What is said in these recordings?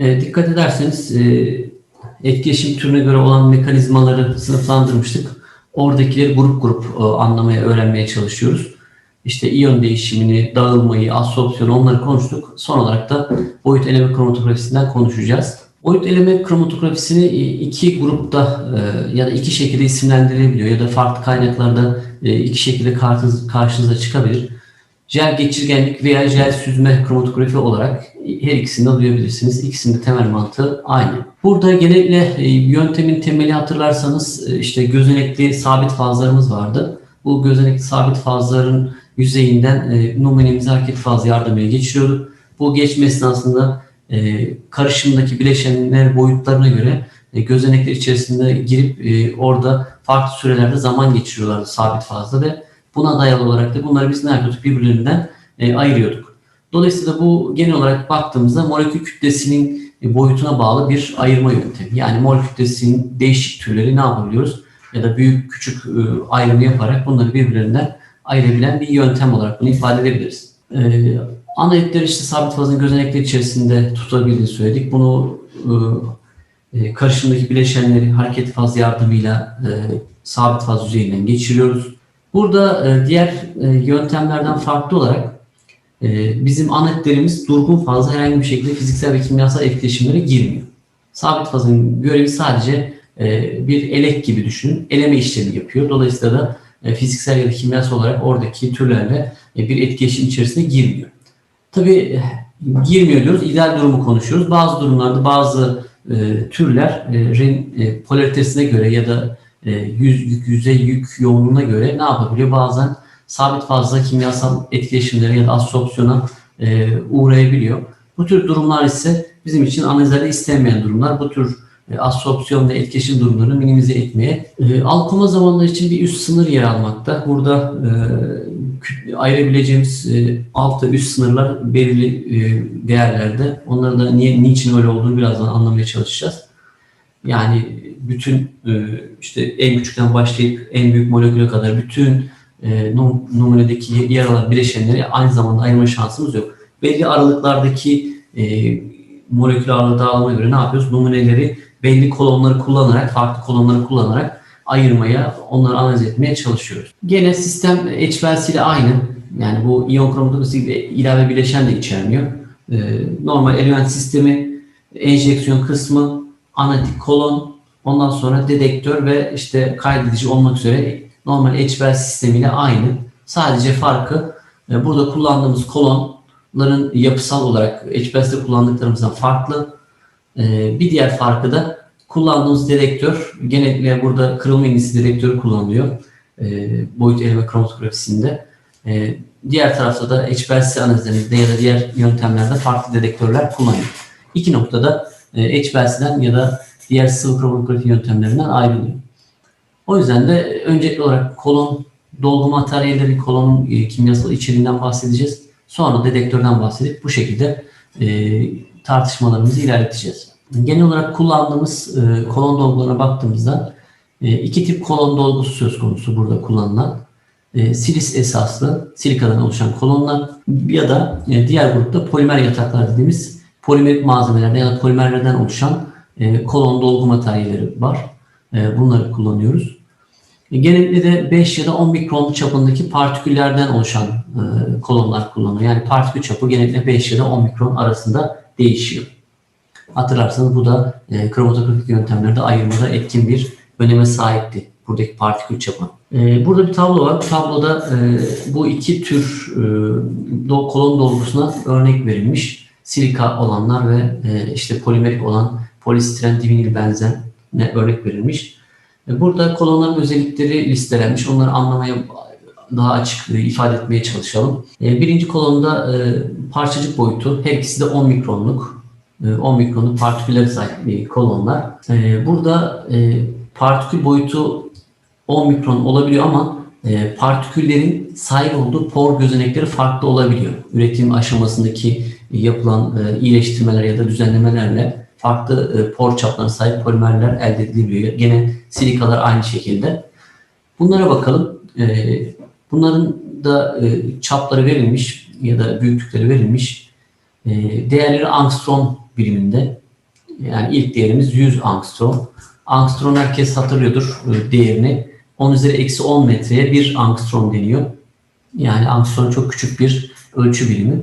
E, dikkat ederseniz e, etkileşim türüne göre olan mekanizmaları sınıflandırmıştık. Oradakileri grup grup e, anlamaya, öğrenmeye çalışıyoruz. İşte iyon değişimini, dağılmayı, absorpsiyonu onları konuştuk. Son olarak da boyut eleme kromatografisinden konuşacağız. Boyut eleme kromatografisini e, iki grupta e, ya da iki şekilde isimlendirilebiliyor ya da farklı kaynaklarda e, iki şekilde karşınıza çıkabilir. Jel geçirgenlik veya jel süzme kromatografi olarak her ikisini de duyabilirsiniz. İkisinin temel mantığı aynı. Burada genellikle e, yöntemin temeli hatırlarsanız e, işte gözenekli sabit fazlarımız vardı. Bu gözenekli sabit fazların yüzeyinden e, numunemizi hareket fazı yardımıyla geçiriyorduk. Bu geçme esnasında karışımdaki bileşenler boyutlarına göre gözenekler içerisinde girip orada farklı sürelerde zaman geçiriyorlardı sabit fazla ve buna dayalı olarak da bunları biz ne yapıyorduk? Birbirlerinden e, ayırıyorduk. Dolayısıyla bu genel olarak baktığımızda molekül kütlesinin e, boyutuna bağlı bir ayırma yöntemi. Yani molekül kütlesinin değişik türleri ne yapabiliyoruz? Ya da büyük küçük e, ayrımı yaparak bunları birbirlerinden ayırabilen bir yöntem olarak bunu ifade edebiliriz. E, ana etleri işte sabit fazın gözenekleri içerisinde tutabildiğini söyledik. Bunu e, e, karışımdaki bileşenleri hareket faz yardımıyla e, sabit faz yüzeyinden geçiriyoruz. Burada e, diğer e, yöntemlerden farklı olarak e, bizim anetlerimiz durgun fazla herhangi bir şekilde fiziksel ve kimyasal etkileşimlere girmiyor. Sabit fazın görevi sadece bir elek gibi düşünün. Eleme işlemi yapıyor. Dolayısıyla da fiziksel ya da kimyasal olarak oradaki türlerle bir etkileşim içerisine girmiyor. Tabii girmiyor diyoruz. İdeal durumu konuşuyoruz. Bazı durumlarda bazı türlerin e, polaritesine göre ya da e, yüz, yük, yüzey yük yoğunluğuna göre ne yapabiliyor? Bazen sabit fazla kimyasal etkileşimlere ya da absorpsiyona e, uğrayabiliyor. Bu tür durumlar ise bizim için analizlerde istenmeyen durumlar. Bu tür e, absorpsiyon ve etkileşim durumlarını minimize etmeye. E, alkoma zamanları için bir üst sınır yer almakta. Burada e, ayırabileceğimiz e, alt üst sınırlar belirli e, değerlerde. Onları da niye, niçin öyle olduğunu birazdan anlamaya çalışacağız. Yani bütün e, işte en küçükten başlayıp en büyük moleküle kadar bütün e, num- numunedeki yer alan bileşenleri aynı zamanda ayırma şansımız yok. Belli aralıklardaki e, molekül ağırlığı dağılımına göre ne yapıyoruz? Numuneleri belli kolonları kullanarak, farklı kolonları kullanarak ayırmaya, onları analiz etmeye çalışıyoruz. Gene sistem ile aynı. Yani bu iyon kromatografisi gibi ilave bileşen de içermiyor. E, normal element sistemi, enjeksiyon kısmı, analitik kolon, ondan sonra dedektör ve işte kaydedici olmak üzere normal HPL sistemiyle aynı. Sadece farkı e, burada kullandığımız kolonların yapısal olarak HPLC'de kullandıklarımızdan farklı. E, Bir diğer farkı da kullandığımız dedektör, genellikle burada kırılma indisi dedektörü kullanılıyor e, boyut eleme kromatografisinde. Diğer tarafta da HPLC analizlerinde ya da diğer yöntemlerde farklı dedektörler kullanılıyor. İki noktada HPLC'den ya da diğer sıvı kromatografi yöntemlerinden ayrılıyor. O yüzden de öncelikli olarak kolon dolgu materyalleri, kolonun e, kimyasal içeriğinden bahsedeceğiz. Sonra dedektörden bahsedip bu şekilde e, tartışmalarımızı ilerleteceğiz. Genel olarak kullandığımız e, kolon dolgularına baktığımızda e, iki tip kolon dolgusu söz konusu burada kullanılan. E, silis esaslı silikadan oluşan kolonlar ya da e, diğer grupta polimer yataklar dediğimiz polimerik malzemelerden ya da polimerlerden oluşan e, kolon dolgu materyalleri var. E, bunları kullanıyoruz. E, Genellikle de 5 ya da 10 mikron çapındaki partiküllerden oluşan e, kolonlar kullanılıyor. Yani partikül çapı genellikle 5 ya da 10 mikron arasında değişiyor. Hatırlarsanız bu da e, kromatografik yöntemlerde ayırmada etkin bir öneme sahipti. Buradaki partikül çapı. E, burada bir tablo var. Bu tabloda e, bu iki tür e, do, kolon dolgusuna örnek verilmiş. Silika olanlar ve e, işte polimerik olan polistiren divinil benzen ne örnek verilmiş. E, Burada kolonların özellikleri listelenmiş. Onları anlamaya daha açık e, ifade etmeye çalışalım. E, Birinci kolonda parçacık boyutu her ikisi de 10 mikronluk. e, 10 mikronluk partiküller sahip kolonlar. Burada partikül boyutu 10 mikron olabiliyor ama partiküllerin sahip olduğu por gözenekleri farklı olabiliyor. Üretim aşamasındaki yapılan iyileştirmeler ya da düzenlemelerle farklı e, por çaplarına sahip polimerler elde edilebiliyor. Gene silikalar aynı şekilde. Bunlara bakalım. E, bunların da e, çapları verilmiş ya da büyüklükleri verilmiş. Değerleri angstrom biriminde. Yani ilk değerimiz 100 angstrom. Angstrom herkes hatırlıyordur değerini. 10 üzeri eksi 10 metreye 1 angstrom deniyor. Yani angstrom çok küçük bir ölçü birimi.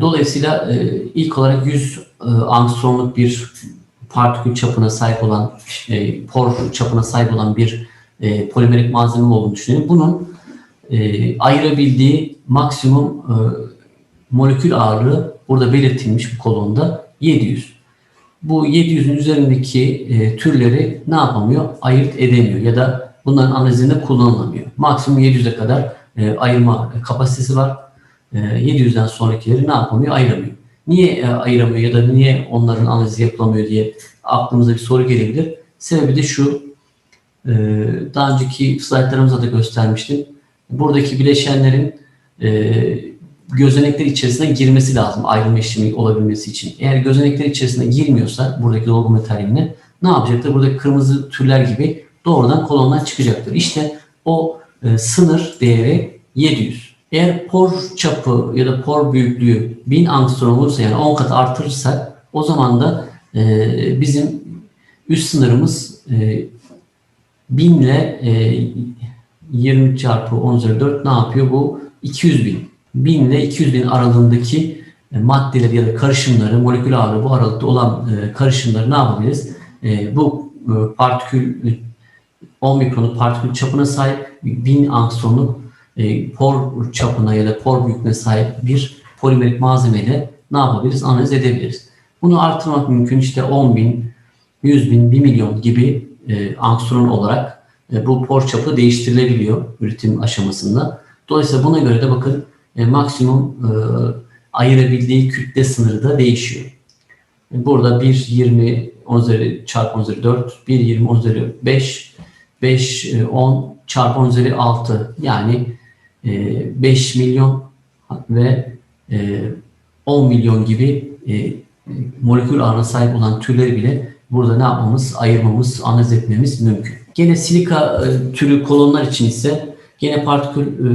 Dolayısıyla ilk olarak 100 e, angstromluk bir partikül çapına sahip olan, e, por çapına sahip olan bir e, polimerik malzeme olduğunu düşünelim. Bunun e, ayırabildiği maksimum e, molekül ağırlığı burada belirtilmiş bu kolonda 700. Bu 700'ün üzerindeki e, türleri ne yapamıyor? Ayırt edemiyor ya da bunların analizinde kullanılamıyor. Maksimum 700'e kadar e, ayırma kapasitesi var. E, 700'den sonrakileri ne yapamıyor? Ayıramıyor. Niye e, ayıramıyor ya da niye onların analizi yapılamıyor diye aklımıza bir soru gelebilir. Sebebi de şu. e, daha önceki slaytlarımızda da göstermiştim. Buradaki bileşenlerin e, gözenekler içerisine girmesi lazım ayrılma işlemi olabilmesi için. Eğer gözenekler içerisine girmiyorsa buradaki dolgu metaline ne yapacaktır? Buradaki kırmızı türler gibi doğrudan kolondan çıkacaktır. İşte o sınır değeri 700. Eğer por çapı ya da por büyüklüğü 1000 angstrom olursa yani 10 kat artırırsak o zaman da e, bizim üst sınırımız e, 1000 ile e, 20 çarpı 10 üzeri 4 ne yapıyor? Bu 200 bin. 1000 ile 200 bin aralığındaki e, maddeleri ya da karışımları, molekül ağırlığı bu aralıkta olan e, karışımları ne yapabiliriz? E, bu partikül e, 10 mikronluk partikül çapına sahip 1000 angstromluk e, por çapına ya da por büyüklüğüne sahip bir polimerik malzemeyle ne yapabiliriz? Analiz edebiliriz. Bunu artırmak mümkün. İşte 10 bin, 100 bin, 1 milyon gibi e, angstrom olarak e, bu por çapı değiştirilebiliyor üretim aşamasında. Dolayısıyla buna göre de bakın e, maksimum e, ayırabildiği kütle sınırı da değişiyor. E, Burada 1, 20, 10 üzeri çarpı 10 üzeri 4, 1, 20, 10 üzeri 5, 5, e, 10 çarpı 10 üzeri 6 yani e, 5 milyon ve e, 10 milyon gibi e, molekül ağırlığına sahip olan türleri bile burada ne yapmamız, ayırmamız, analiz etmemiz mümkün. Gene silika e, türü kolonlar için ise gene partikül e,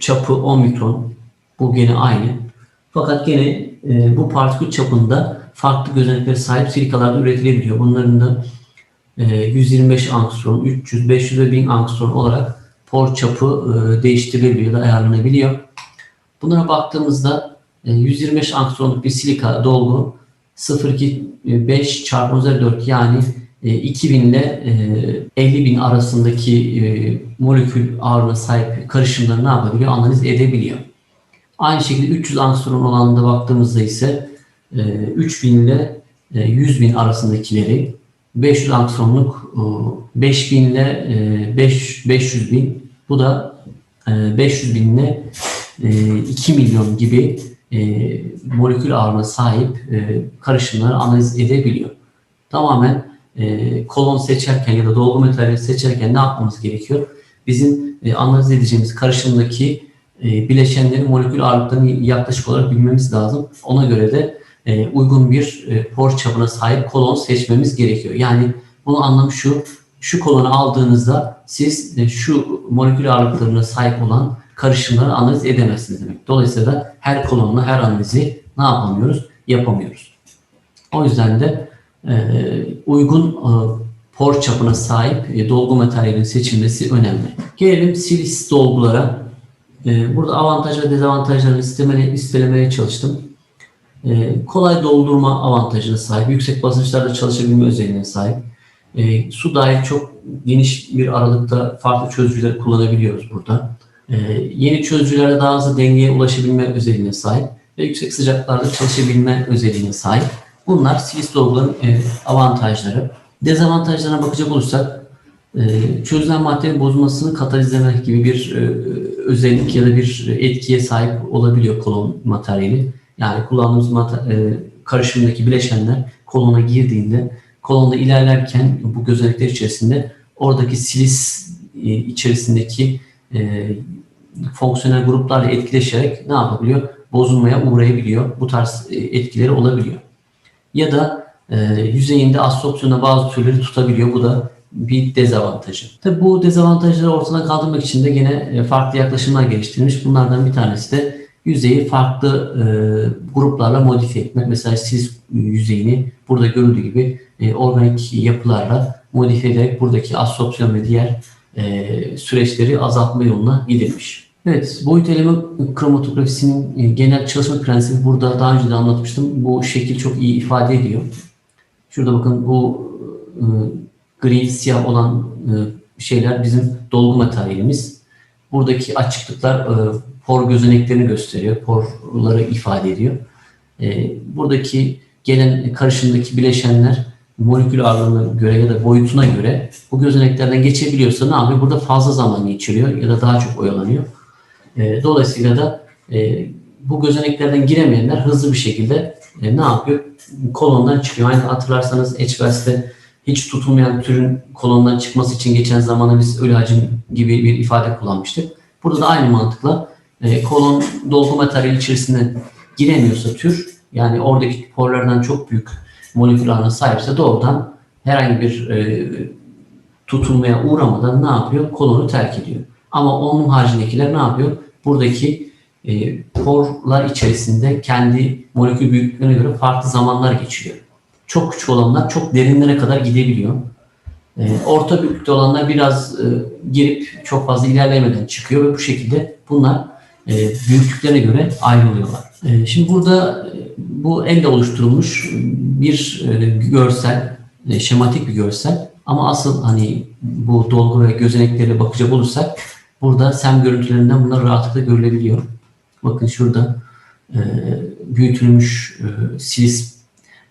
çapı 10 mikron. Bu gene aynı. Fakat gene e, bu partikül çapında farklı gözeneklere sahip silikalar da üretilebiliyor. Bunların da e, 125 angstrom, 300, 500 ve 1000 angstrom olarak por çapı e, değiştirilebiliyor da ayarlanabiliyor. Bunlara baktığımızda e, 125 angstromluk bir silika dolgu 0,5 çarpı 10 üzeri 4 yani e, 2000 ile e, 50 bin arasındaki e, molekül ağırlığına sahip karışımları ne yapabiliyor? Analiz edebiliyor. Aynı şekilde 300 angstrom olanında baktığımızda ise e, 3000 ile e, 100 bin arasındakileri 500 angstromluk e, 5000 ile e, 5, 500 bin bu da e, 500 bin ile e, 2 milyon gibi e, molekül ağırlığına sahip e, karışımları analiz edebiliyor. Tamamen e, kolon seçerken ya da dolgu materyali seçerken ne yapmamız gerekiyor? Bizim e, analiz edeceğimiz karışımdaki e, bileşenlerin molekül ağırlıklarını yaklaşık olarak bilmemiz lazım. Ona göre de e, uygun bir e, por çapına sahip kolon seçmemiz gerekiyor. Yani bunu anlam şu, şu kolonu aldığınızda siz şu molekül ağırlıklarına sahip olan karışımları analiz edemezsiniz demek. Dolayısıyla her kolonla her analizi ne yapamıyoruz? Yapamıyoruz. O yüzden de e, uygun e, por çapına sahip e, dolgu materyalinin seçilmesi önemli. Gelelim silis dolgulara. Burada avantaj ve dezavantajlarını istemele, listelemeye çalıştım. Kolay doldurma avantajına sahip, yüksek basınçlarda çalışabilme özelliğine sahip. E, su dahil çok geniş bir aralıkta farklı çözücüleri kullanabiliyoruz burada. E, yeni çözücülerde daha hızlı dengeye ulaşabilme özelliğine sahip ve yüksek sıcaklarda çalışabilme özelliğine sahip. Bunlar silis dolguların e, avantajları. Dezavantajlarına bakacak olursak e, çözülen maddenin bozulmasını katalizlemek gibi bir e, özellik ya da bir etkiye sahip olabiliyor kolon materyali. Yani kullandığımız mate- e, karışımdaki bileşenler kolona girdiğinde kolonda ilerlerken bu gözenekler içerisinde oradaki silis e, içerisindeki e, fonksiyonel gruplarla etkileşerek ne yapabiliyor? Bozulmaya uğrayabiliyor. Bu tarz e, etkileri olabiliyor. Ya da e, yüzeyinde absorpsiyona bazı türleri tutabiliyor. Bu da bir dezavantajı. Tabi bu dezavantajları ortadan kaldırmak için de yine e, farklı yaklaşımlar geliştirilmiş. Bunlardan bir tanesi de yüzeyi farklı e, gruplarla modifiye etmek. Mesela sis yüzeyini burada görüldüğü gibi e, organik yapılarla modifiye ederek buradaki absorpsiyon ve diğer e, süreçleri azaltma yoluna gidilmiş. Evet, boyut eleme kromatografisinin e, genel çalışma prensibi burada daha önce de anlatmıştım. Bu şekil çok iyi ifade ediyor. Şurada bakın bu e, gri siyah olan e, şeyler bizim dolgu materyalimiz. Buradaki açıklıklar e, por gözeneklerini gösteriyor. Porları ifade ediyor. E, buradaki gelen karışımdaki bileşenler molekül ağırlığına göre ya da boyutuna göre bu gözeneklerden geçebiliyorsa ne yapıyor? Burada fazla zaman geçiriyor ya da daha çok oyalanıyor. E, dolayısıyla da e, bu gözeneklerden giremeyenler hızlı bir şekilde e, ne yapıyor? Kolondan çıkıyor. Aynı hatırlarsanız Edgeworth'te hiç tutulmayan türün kolondan çıkması için geçen zamanı biz ölü hacim gibi bir ifade kullanmıştık. Burada da aynı mantıkla e, kolon dolgu materyali içerisinde giremiyorsa tür yani oradaki porlardan çok büyük molekül sahipse doğrudan herhangi bir e, tutulmaya uğramadan ne yapıyor? Kolonu terk ediyor. Ama onun haricindekiler ne yapıyor? Buradaki e, porlar içerisinde kendi molekül büyüklüklerine göre farklı zamanlar geçiriyor. Çok küçük olanlar çok derinlere kadar gidebiliyor. E, orta büyüklükte olanlar biraz e, girip çok fazla ilerleyemeden çıkıyor ve bu şekilde bunlar e, büyüklüklerine göre ayrılıyorlar. E, şimdi burada e, bu elle oluşturulmuş bir e, görsel, e, şematik bir görsel ama asıl hani bu dolgu ve gözeneklere bakacak olursak burada sem görüntülerinden bunlar rahatlıkla görülebiliyor. Bakın şurada e, büyütülmüş e, silis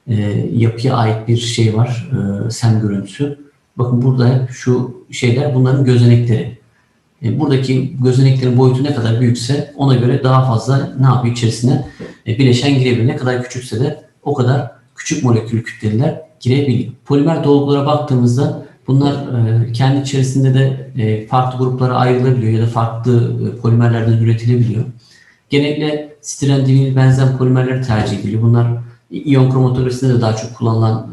e, yapıya ait bir şey var. E, sem görüntüsü. Bakın burada şu şeyler bunların gözenekleri. E, buradaki gözeneklerin boyutu ne kadar büyükse ona göre daha fazla ne yapıyor içerisine e, bileşen girebiliyor. Ne kadar küçükse de o kadar küçük molekül kütleler girebiliyor. Polimer dolgulara baktığımızda bunlar e, kendi içerisinde de farklı gruplara ayrılabiliyor ya da farklı polimerlerden üretilebiliyor. Genellikle stiren divinil benzen polimerleri tercih ediliyor. Bunlar iyon kromatografisinde de daha çok kullanılan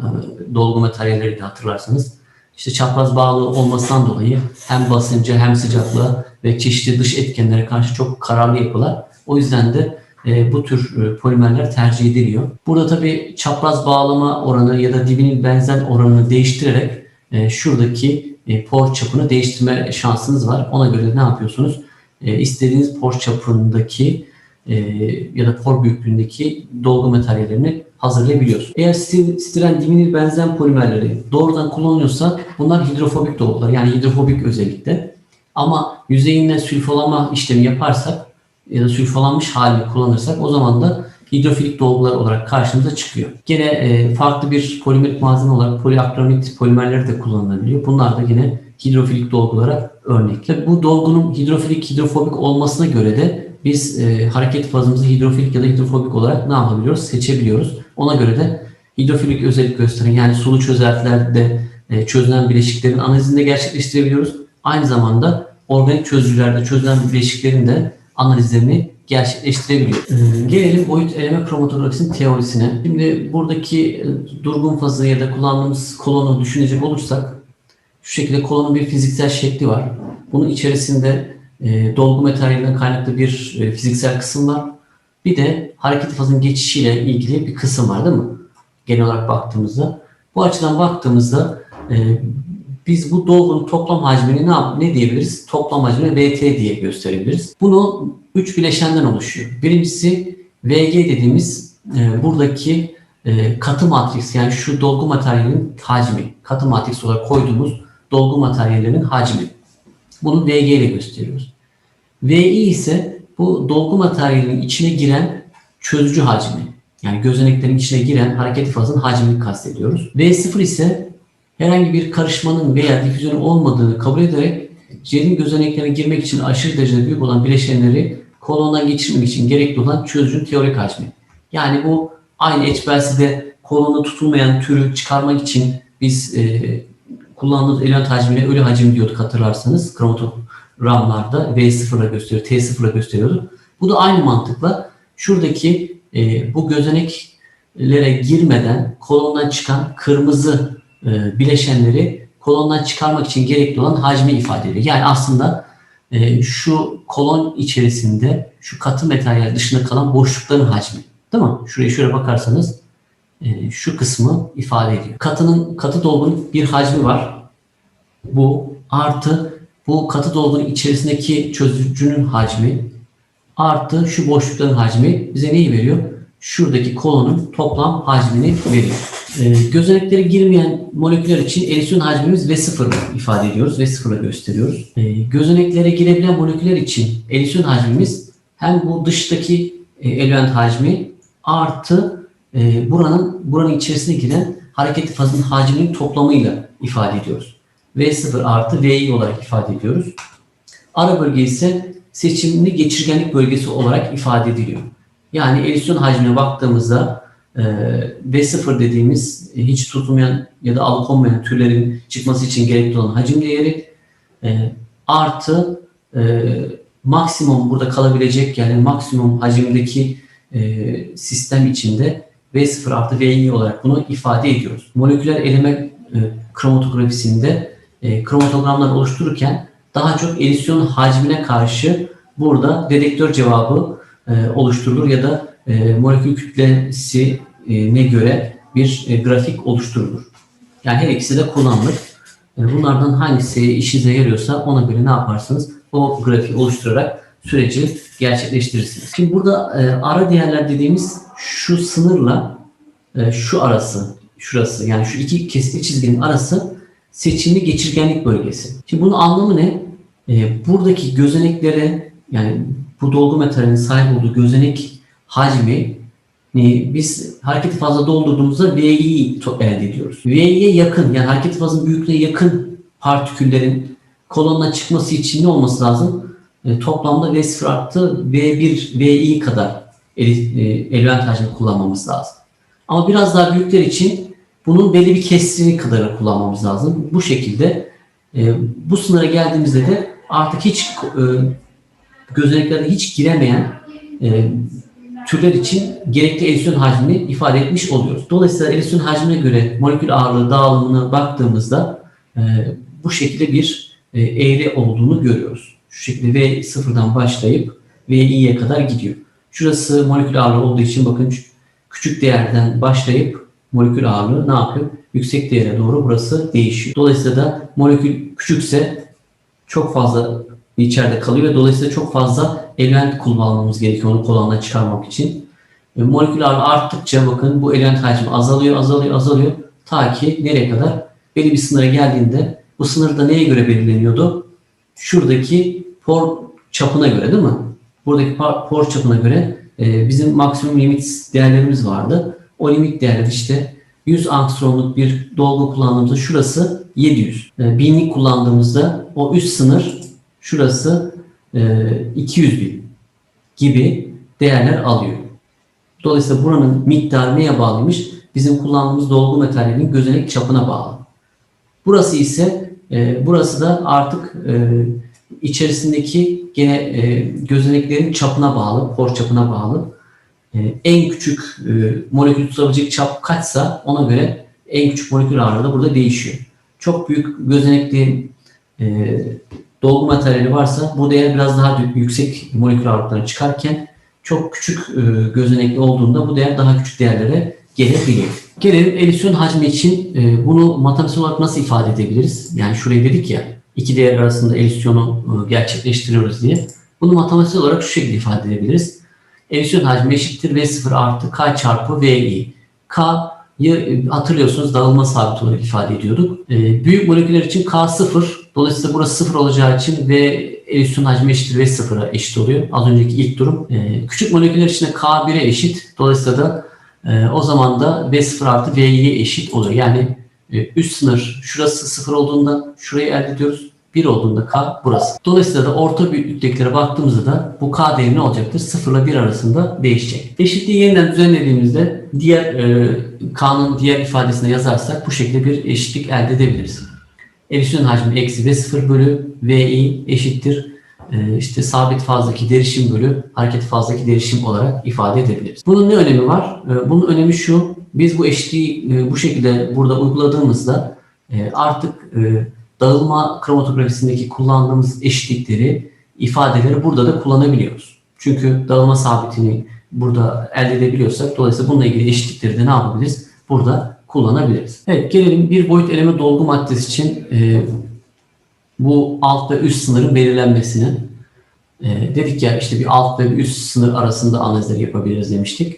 dolgu materyalleri de hatırlarsanız. İşte çapraz bağlı olmasından dolayı hem basınca hem sıcaklığa ve çeşitli dış etkenlere karşı çok kararlı yapılar. O yüzden de e, bu tür e, polimerler tercih ediliyor. Burada tabii çapraz bağlama oranı ya da dibinin benzen oranını değiştirerek e, şuradaki e, por çapını değiştirme şansınız var. Ona göre ne yapıyorsunuz? E, istediğiniz por çapındaki e, ya da por büyüklüğündeki dolgu materyallerini hazırlayabiliyorsunuz. Eğer stiren divinil benzen polimerleri doğrudan kullanılıyorsa bunlar hidrofobik dolgular yani hidrofobik özellikle. Ama yüzeyinden sülfolama işlemi yaparsak ya da sülfolanmış halini kullanırsak o zaman da hidrofilik dolgular olarak karşımıza çıkıyor. Gene e, farklı bir polimerik malzeme olarak poliakrilamit polimerleri de kullanılabiliyor. Bunlar da yine hidrofilik dolgulara örnekler. Bu dolgunun hidrofilik hidrofobik olmasına göre de biz e, hareket fazımızı hidrofilik ya da hidrofobik olarak ne yapabiliyoruz? Seçebiliyoruz. Ona göre de hidrofilik özellik gösteren yani sulu çözeltilerde e, çözülen bileşiklerin analizini gerçekleştirebiliyoruz. Aynı zamanda organik çözücülerde çözülen bileşiklerin de analizlerini gerçekleştirebiliyor. Ee, gelelim boyut eleme kromatografisinin teorisine. Şimdi buradaki e, durgun fazı ya da kullandığımız kolonu düşünecek olursak şu şekilde kolonun bir fiziksel şekli var. Bunun içerisinde e, dolgu materyalinden kaynaklı bir e, fiziksel kısım var. Bir de hareket fazının geçişiyle ilgili bir kısım var değil mi? Genel olarak baktığımızda. Bu açıdan baktığımızda e, biz bu dolgunun toplam hacmini ne, ne diyebiliriz? Toplam hacmini VT diye gösterebiliriz. Bunu üç bileşenden oluşuyor. Birincisi VG dediğimiz e, buradaki e, katı matriks yani şu dolgu materyalinin hacmi. Katı matriks olarak koyduğumuz dolgu materyallerinin hacmi. Bunu VG ile gösteriyoruz. VI ise bu dolgu materyalinin içine giren çözücü hacmi. Yani gözeneklerin içine giren hareket fazının hacmini kastediyoruz. V0 ise herhangi bir karışmanın veya difüzyonun olmadığını kabul ederek jelin gözeneklerine girmek için aşırı derecede büyük olan bileşenleri kolondan geçirmek için gerekli olan çözücünün teorik hacmi. Yani bu aynı HPLC'de kolonda tutulmayan türü çıkarmak için biz e, kullandığımız element hacmine ölü hacim diyorduk hatırlarsanız. Kromatogramlarda V0'a gösteriyor, T0'a gösteriyordu. Bu da aynı mantıkla şuradaki e, bu gözeneklere girmeden kolondan çıkan kırmızı e, bileşenleri kolondan çıkarmak için gerekli olan hacmi ifade ediyor. Yani aslında e, şu kolon içerisinde şu katı materyal dışında kalan boşlukların hacmi. Değil mi? Şuraya şöyle bakarsanız şu kısmı ifade ediyor. Katının katı dolgunun bir hacmi var. Bu artı bu katı dolgunun içerisindeki çözücünün hacmi artı şu boşlukların hacmi bize neyi veriyor? Şuradaki kolonun toplam hacmini veriyor. E, gözenekleri girmeyen moleküller için emisyon hacmimiz V0 ifade ediyoruz. V0'la gösteriyoruz. E, gözeneklere girebilen moleküller için emisyon hacmimiz hem bu dıştaki e, hacmi artı e, buranın buranın içerisine giren hareketli fazın hacminin toplamıyla ifade ediyoruz. V0 artı VI olarak ifade ediyoruz. Ara bölge ise seçimli geçirgenlik bölgesi olarak ifade ediliyor. Yani emisyon hacmine baktığımızda e, V0 dediğimiz e, hiç tutulmayan ya da alıkonmayan türlerin çıkması için gerekli olan hacim değeri e, artı e, maksimum burada kalabilecek yani maksimum hacimdeki e, sistem içinde V0 artı VI olarak bunu ifade ediyoruz. Moleküler eleme e, kromatografisinde e, kromatogramlar oluştururken daha çok emisyon hacmine karşı burada dedektör cevabı e, oluşturulur ya da e, molekül kütlesine göre bir e, grafik oluşturulur. Yani her ikisi de kullanılır. E, bunlardan hangisi işinize yarıyorsa ona göre ne yaparsınız? O grafiği oluşturarak süreci gerçekleştirirsiniz. Şimdi burada e, ara değerler dediğimiz şu sınırla e, şu arası, şurası yani şu iki kesitli çizginin arası seçimli geçirgenlik bölgesi. Şimdi bunun anlamı ne? E, buradaki gözeneklere yani bu dolgu materyalinin sahip olduğu gözenek hacmi e, biz hareketi fazla doldurduğumuzda VI'yi to- elde ediyoruz. VI'ye yakın yani hareketi fazla büyüklüğe yakın partiküllerin kolonuna çıkması için ne olması lazım? E, toplamda V0 artı V1, VI kadar el- e, hacmi kullanmamız lazım. Ama biraz daha büyükler için bunun belli bir kesrini kadar kullanmamız lazım. Bu şekilde e, bu sınıra geldiğimizde de artık hiç e, hiç giremeyen türler için gerekli emisyon hacmini ifade etmiş oluyoruz. Dolayısıyla emisyon hacmine göre molekül ağırlığı dağılımına baktığımızda bu şekilde bir eğri olduğunu görüyoruz. Şu şekilde V sıfırdan başlayıp VI'ye kadar gidiyor. Şurası molekül ağırlığı olduğu için bakın küçük değerden başlayıp molekül ağırlığı ne yapıyor? Yüksek değere doğru burası değişiyor. Dolayısıyla da molekül küçükse çok fazla içeride kalıyor ve dolayısıyla çok fazla element kullanmamız gerekiyor onu kolondan çıkarmak için. E, molekül ağırlığı arttıkça bakın bu element hacmi azalıyor, azalıyor, azalıyor. Ta ki nereye kadar? Belli bir sınıra geldiğinde bu sınır da neye göre belirleniyordu? Şuradaki por çapına göre değil mi? Buradaki por çapına göre e, bizim maksimum limit değerlerimiz vardı. O limit değerler işte 100 angstromluk bir dolgu kullandığımızda şurası 700. E, binlik kullandığımızda o üst sınır şurası e, 200 bin gibi değerler alıyor. Dolayısıyla buranın miktarı neye bağlıymış? Bizim kullandığımız dolgu materyalinin gözenek çapına bağlı. Burası ise e, burası da artık e, içerisindeki gene e, gözeneklerin çapına bağlı, por çapına bağlı. En küçük molekül tutabilecek çap kaçsa ona göre en küçük molekül ağırlığı da burada değişiyor. Çok büyük gözenekli dolgu materyali varsa bu değer biraz daha yüksek molekül ağırlıklarına çıkarken çok küçük gözenekli olduğunda bu değer daha küçük değerlere gelebiliyor. Gelelim emisyon hacmi için e, bunu matematiksel olarak nasıl ifade edebiliriz? Yani şuraya dedik ya iki değer arasında emisyonu e, gerçekleştiriyoruz diye. Bunu matematiksel olarak şu şekilde ifade edebiliriz. Emisyon hacmi eşittir V0 artı K çarpı VI. K'yı e, hatırlıyorsunuz dağılma sabiti olarak ifade ediyorduk. E, büyük moleküller için K 0. Dolayısıyla burası 0 olacağı için V emisyon hacmi eşittir V0'a eşit oluyor. Az önceki ilk durum. E, küçük moleküller için de K 1'e eşit. Dolayısıyla da e, o zaman da V0 artı VI'ye eşit oluyor. Yani e, üst sınır şurası 0 olduğunda şurayı elde ediyoruz. 1 olduğunda K burası. Dolayısıyla da orta büyüklüklere baktığımızda da bu K değeri ne olacaktır? 0 ile 1 arasında değişecek. Eşitliği yeniden düzenlediğimizde diğer e, K'nın diğer ifadesine yazarsak bu şekilde bir eşitlik elde edebiliriz. Emisyon hacmi eksi V0 bölü VI eşittir işte sabit fazdaki derişim bölü hareket fazdaki derişim olarak ifade edebiliriz. Bunun ne önemi var? E, Bunun önemi şu. Biz bu eşitliği e, bu şekilde burada uyguladığımızda e, artık e, dağılma kromatografisindeki kullandığımız eşitlikleri ifadeleri burada da kullanabiliyoruz. Çünkü dağılma sabitini burada elde edebiliyorsak dolayısıyla bununla ilgili eşitlikleri de ne yapabiliriz? Burada kullanabiliriz. Evet gelelim bir boyut eleme dolgu maddesi için e, bu alt ve üst sınırın belirlenmesine. E, dedik ya işte bir alt ve bir üst sınır arasında analizleri yapabiliriz demiştik.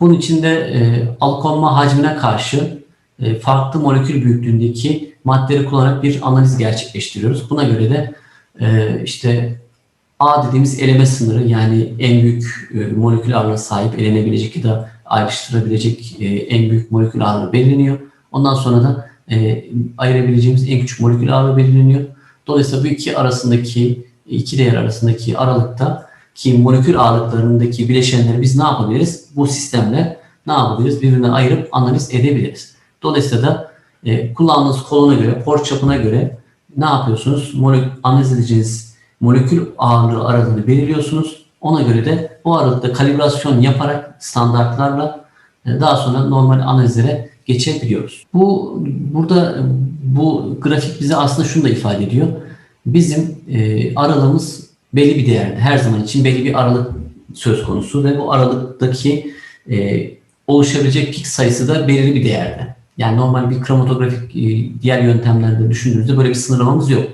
Bunun için de e, alıkonma hacmine karşı e, farklı molekül büyüklüğündeki maddeleri kullanarak bir analiz gerçekleştiriyoruz. Buna göre de e, işte A dediğimiz eleme sınırı yani en büyük e, molekül ağırlığına sahip elenebilecek ya da ayrıştırabilecek e, en büyük molekül ağırlığı belirleniyor. Ondan sonra da e, ayırabileceğimiz en küçük molekül ağırlığı belirleniyor. Dolayısıyla bu iki arasındaki iki değer arasındaki aralıkta ki molekül ağırlıklarındaki bileşenleri biz ne yapabiliriz? Bu sistemle ne yapabiliriz? Birbirinden ayırıp analiz edebiliriz. Dolayısıyla da e, kullandığınız kolona göre, port çapına göre ne yapıyorsunuz? Molekül, analiz edeceğiniz molekül ağırlığı aralığını belirliyorsunuz. Ona göre de bu aralıkta kalibrasyon yaparak standartlarla e, daha sonra normal analizlere geçebiliyoruz. Bu burada bu grafik bize aslında şunu da ifade ediyor. Bizim e, aralığımız belli bir değerde. Her zaman için belli bir aralık söz konusu ve bu aralıktaki e, oluşabilecek pik sayısı da belirli bir değerde. Yani normal bir kromatografik e, diğer yöntemlerde düşündüğümüzde böyle bir sınırlamamız yok.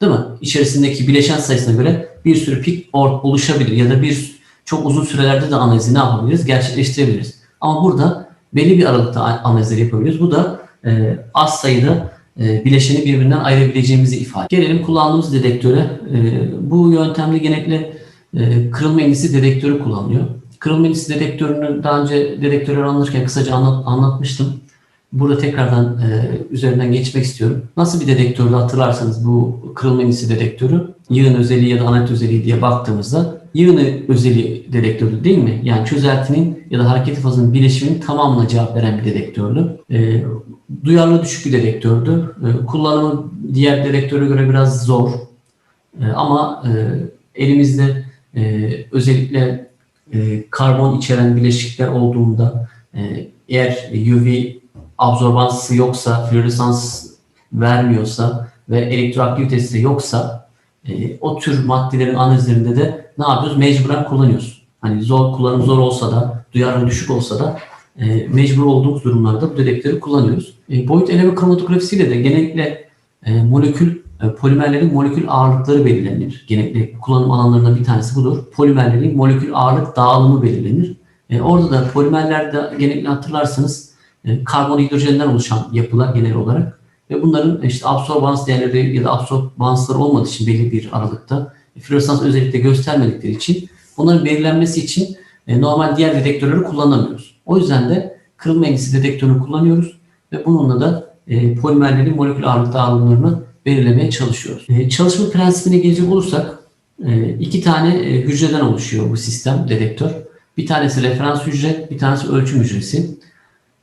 Değil mi? İçerisindeki bileşen sayısına göre bir sürü pik oluşabilir ya da bir çok uzun sürelerde de analizi ne yapabiliriz? Gerçekleştirebiliriz. Ama burada belli bir aralıkta analizleri yapabiliriz. Bu da e, az sayıda e, bileşeni birbirinden ayırabileceğimizi ifade. Gelelim kullandığımız dedektöre. E, bu yöntemde genellikle e, kırılma indisi dedektörü kullanılıyor. Kırılma indisi dedektörünü daha önce dedektörler anlatırken kısaca anlat, anlatmıştım. Burada tekrardan e, üzerinden geçmek istiyorum. Nasıl bir dedektörde hatırlarsanız bu kırılma indisi dedektörü yığın özelliği ya da analit özelliği diye baktığımızda yığın özelliği dedektörü değil mi? Yani çözeltinin ya da hareket fazının bileşiminin tamamına cevap veren bir dedektörlü. E, duyarlı düşük bir detektördü. E, kullanımı diğer dedektöre göre biraz zor. E, ama e, elimizde e, özellikle e, karbon içeren bileşikler olduğunda e, eğer UV absorbansı yoksa, fluoresans vermiyorsa ve elektroaktivitesi yoksa e, o tür maddelerin analizlerinde de ne yapıyoruz? Mecburen kullanıyoruz. Hani zor kullanım zor olsa da, duyarlı düşük olsa da e, mecbur olduğumuz durumlarda bu dedektörü kullanıyoruz. E, boyut eleme kromatografisiyle de genellikle e, molekül e, polimerlerin molekül ağırlıkları belirlenir. Genellikle kullanım alanlarından bir tanesi budur. Polimerlerin molekül ağırlık dağılımı belirlenir. E, orada da polimerlerde genellikle hatırlarsanız e, karbon hidrojenden oluşan yapılar genel olarak ve bunların işte absorbans değerleri ya da absorbansları olmadığı için belli bir aralıkta e, fluoresans özellikle göstermedikleri için bunların belirlenmesi için e, normal diğer dedektörleri kullanamıyoruz. O yüzden de kırılma eğrisi dedektörünü kullanıyoruz ve bununla da e, polimerlerin molekül ağırlık dağılımlarını belirlemeye çalışıyoruz. E, çalışma prensibine gelecek olursak iki tane hücreden oluşuyor bu sistem, dedektör. Bir tanesi referans hücre, bir tanesi ölçüm hücresi.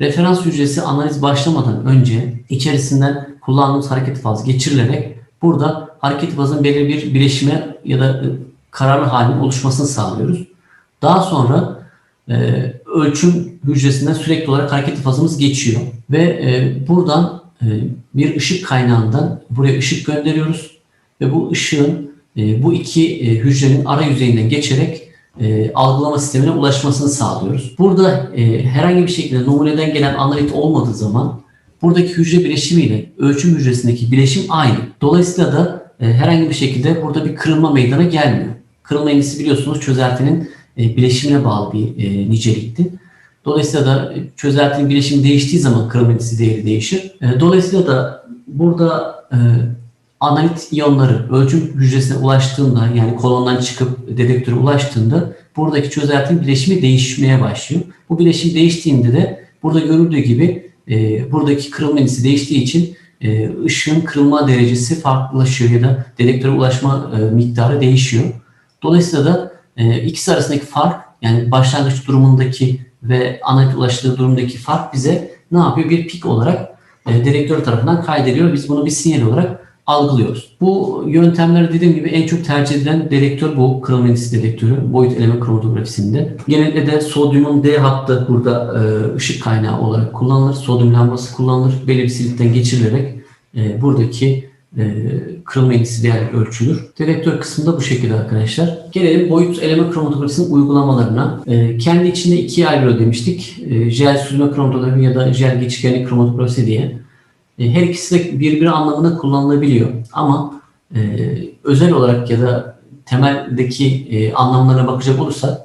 Referans hücresi analiz başlamadan önce içerisinden kullandığımız hareket faz geçirilerek burada hareket fazın belirli bir bileşime ya da e, kararlı halin oluşmasını sağlıyoruz. Daha sonra e, ölçüm hücresinden sürekli olarak hareket fazımız geçiyor ve e, buradan e, bir ışık kaynağından buraya ışık gönderiyoruz ve bu ışığın e, bu iki e, hücrenin ara yüzeyinden geçerek e, algılama sistemine ulaşmasını sağlıyoruz. Burada e, herhangi bir şekilde numuneden gelen analit olmadığı zaman buradaki hücre bileşimiyle ölçüm hücresindeki bileşim aynı. Dolayısıyla da e, herhangi bir şekilde burada bir kırılma meydana gelmiyor. Kırılma endisi biliyorsunuz çözeltinin e, bileşimine bağlı bir e, nicelikti. Dolayısıyla da çözeltinin bileşimi değiştiği zaman kırılma endisi değeri değişir. E, dolayısıyla da burada e, analit iyonları ölçüm hücresine ulaştığında yani kolondan çıkıp dedektöre ulaştığında buradaki çözeltinin bileşimi değişmeye başlıyor. Bu bileşim değiştiğinde de burada görüldüğü gibi e, buradaki kırılma indisi değiştiği için e, ışığın kırılma derecesi farklılaşıyor ya da dedektöre ulaşma e, miktarı değişiyor. Dolayısıyla da e, ikisi arasındaki fark yani başlangıç durumundaki ve analit ulaştığı durumdaki fark bize ne yapıyor? Bir pik olarak e, dedektör tarafından kaydediliyor. Biz bunu bir sinyal olarak algılıyoruz. Bu yöntemler dediğim gibi en çok tercih edilen dedektör bu kırılma indisi dedektörü boyut eleme kromatografisinde. Genellikle de sodyumun D hattı burada e, ışık kaynağı olarak kullanılır. Sodyum lambası kullanılır. Belli bir silitten geçirilerek e, buradaki e, kırılma indisi değerleri ölçülür. Dedektör kısmında bu şekilde arkadaşlar. Gelelim boyut eleme kromatografisinin uygulamalarına. Ee, kendi içinde ikiye ayrılıyor demiştik. Ee, jel süzme kromatografi ya da jel geçirgenlik kromatografisi diye. Ee, her ikisi de birbiri anlamında kullanılabiliyor. Ama e, özel olarak ya da temeldeki e, anlamlarına bakacak olursak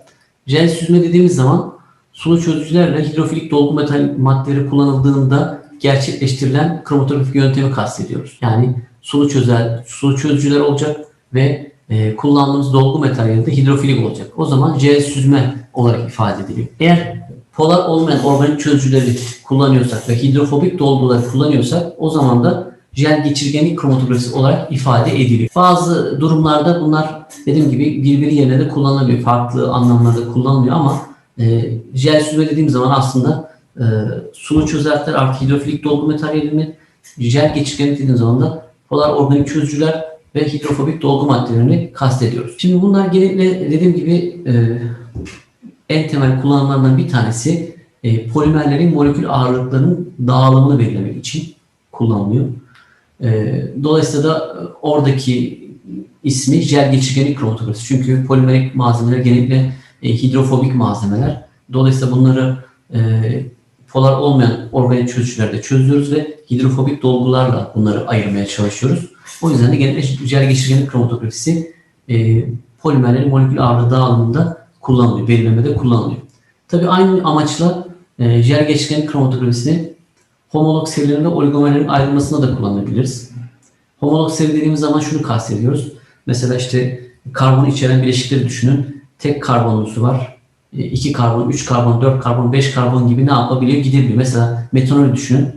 jel süzme dediğimiz zaman sulu çözücülerle hidrofilik dolgu metal maddeleri kullanıldığında gerçekleştirilen kromatografik yöntemi kastediyoruz. Yani sulu çözel, sulu çözücüler olacak ve e, kullandığımız dolgu materyali de hidrofilik olacak. O zaman jel süzme olarak ifade ediliyor. Eğer polar olmayan organik çözücüleri kullanıyorsak ve hidrofobik dolguları kullanıyorsak o zaman da jel geçirgenlik kromatografisi olarak ifade ediliyor. Bazı durumlarda bunlar dediğim gibi birbiri yerine de kullanılabiliyor. Farklı anlamlarda kullanılıyor ama e, jel süzme dediğim zaman aslında e, sulu çözeltiler artı hidrofilik dolgu materyalini jel geçirgenlik dediğim zaman da polar organik çözücüler ve hidrofobik dolgu maddelerini kastediyoruz. Şimdi bunlar genellikle dediğim gibi e, en temel kullanımlarından bir tanesi e, polimerlerin molekül ağırlıklarının dağılımını belirlemek için kullanılıyor. E, dolayısıyla da e, oradaki ismi jel geçirgenlik kromatografisi. Çünkü polimerik malzemeler genellikle e, hidrofobik malzemeler. Dolayısıyla bunları e, polar olmayan organik çözücülerde çözüyoruz ve hidrofobik dolgularla bunları ayırmaya çalışıyoruz. O yüzden de genellikle jel geçirgenlik kromatografisi e, polimerlerin molekül ağırlığı dağılımında kullanılıyor, belirlemede kullanılıyor. Tabii aynı amaçla e, jel geçirgenlik kromatografisini homolog serilerinde oligomerlerin ayrılmasına da kullanabiliriz. Homolog seri dediğimiz zaman şunu kastediyoruz. Mesela işte karbon içeren bileşikleri düşünün. Tek karbonlusu var. 2 karbon, 3 karbon, 4 karbon, 5 karbon gibi ne yapabiliyor? Gidebiliyor. Mesela metanol düşünün.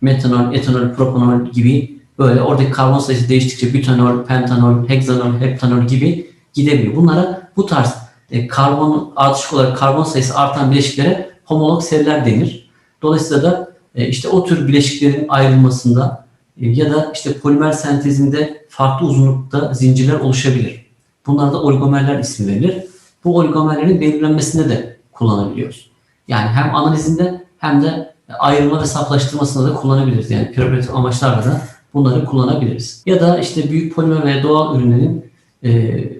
Metanol, etanol, propanol gibi böyle oradaki karbon sayısı değiştikçe butanol, pentanol, heksanol, heptanol gibi gidebiliyor. Bunlara bu tarz e, karbon ardışık olarak karbon sayısı artan bileşiklere homolog seriler denir. Dolayısıyla da e, işte o tür bileşiklerin ayrılmasında e, ya da işte polimer sentezinde farklı uzunlukta zincirler oluşabilir. Bunlara da oligomerler ismi verilir. Bu oligomerlerin belirlenmesinde de kullanabiliyoruz. Yani hem analizinde hem de ayrılma ve saflaştırmasında da kullanabiliriz. Yani preoperatif amaçlarla da bunları kullanabiliriz. Ya da işte büyük polimer ve doğal ürünlerin e,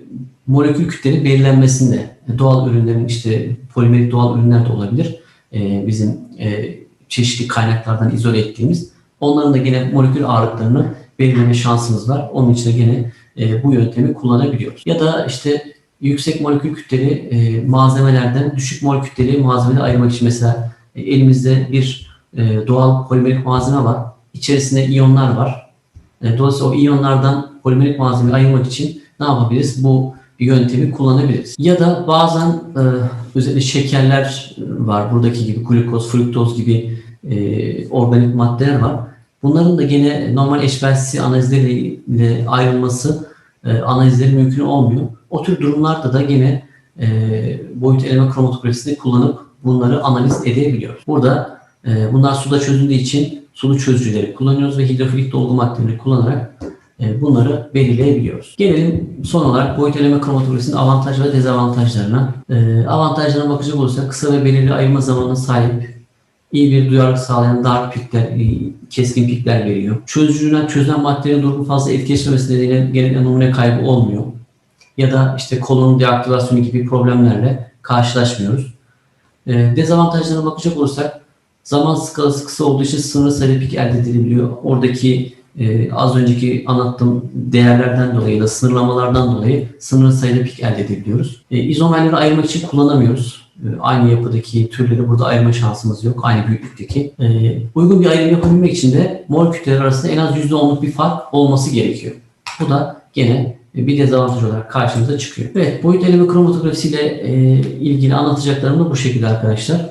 molekül kütleri belirlenmesinde doğal ürünlerin işte polimerik doğal ürünler de olabilir. E, bizim e, çeşitli kaynaklardan izole ettiğimiz. Onların da gene molekül ağırlıklarını belirleme şansımız var. Onun için de gene e, bu yöntemi kullanabiliyoruz. Ya da işte yüksek molekül kütleli e, malzemelerden düşük molekül kütleli malzemeleri ayırmak için mesela e, elimizde bir e, doğal polimerik malzeme var. İçerisinde iyonlar var. E, dolayısıyla o iyonlardan polimerik malzemeyi ayırmak için ne yapabiliriz? Bu yöntemi kullanabiliriz. Ya da bazen e, özellikle şekerler var. Buradaki gibi glukoz, fruktoz gibi e, organik maddeler var. Bunların da gene normal eşbelsi analizleriyle ayrılması e, analizleri mümkün olmuyor. O tür durumlarda da gene e, boyut eleme kromatografisini kullanıp bunları analiz edebiliyoruz. Burada e, bunlar suda çözüldüğü için sulu çözücüleri kullanıyoruz ve hidrofilik dolgu maddelerini kullanarak e, bunları belirleyebiliyoruz. Gelelim son olarak boyut eleme kromatografisinin avantaj ve dezavantajlarına. E, avantajlarına bakacak olursak kısa ve belirli ayırma zamanına sahip, iyi bir duyarlılık sağlayan dar pikler, e, keskin pikler veriyor. Çözücüden çözülen maddelerin durumu fazla etkileşmemesi nedeniyle genellikle numune kaybı olmuyor. Ya da işte kolon deaktivasyonu gibi problemlerle karşılaşmıyoruz. E, dezavantajlarına bakacak olursak zaman skalası kısa olduğu için sınırlı sayıda pik elde edilebiliyor. Oradaki e, az önceki anlattığım değerlerden dolayı da sınırlamalardan dolayı sınırlı sayıda pik elde edebiliyoruz. E, izomerleri ayırmak için kullanamıyoruz. E, aynı yapıdaki türleri burada ayırma şansımız yok. Aynı büyüklükteki. E, uygun bir ayrım yapabilmek için de mol kütleleri arasında en az %10'luk bir fark olması gerekiyor. Bu da gene bir dezavantaj olarak karşımıza çıkıyor. Evet, boyut eleme kromatografisiyle e, ilgili anlatacaklarım da bu şekilde arkadaşlar.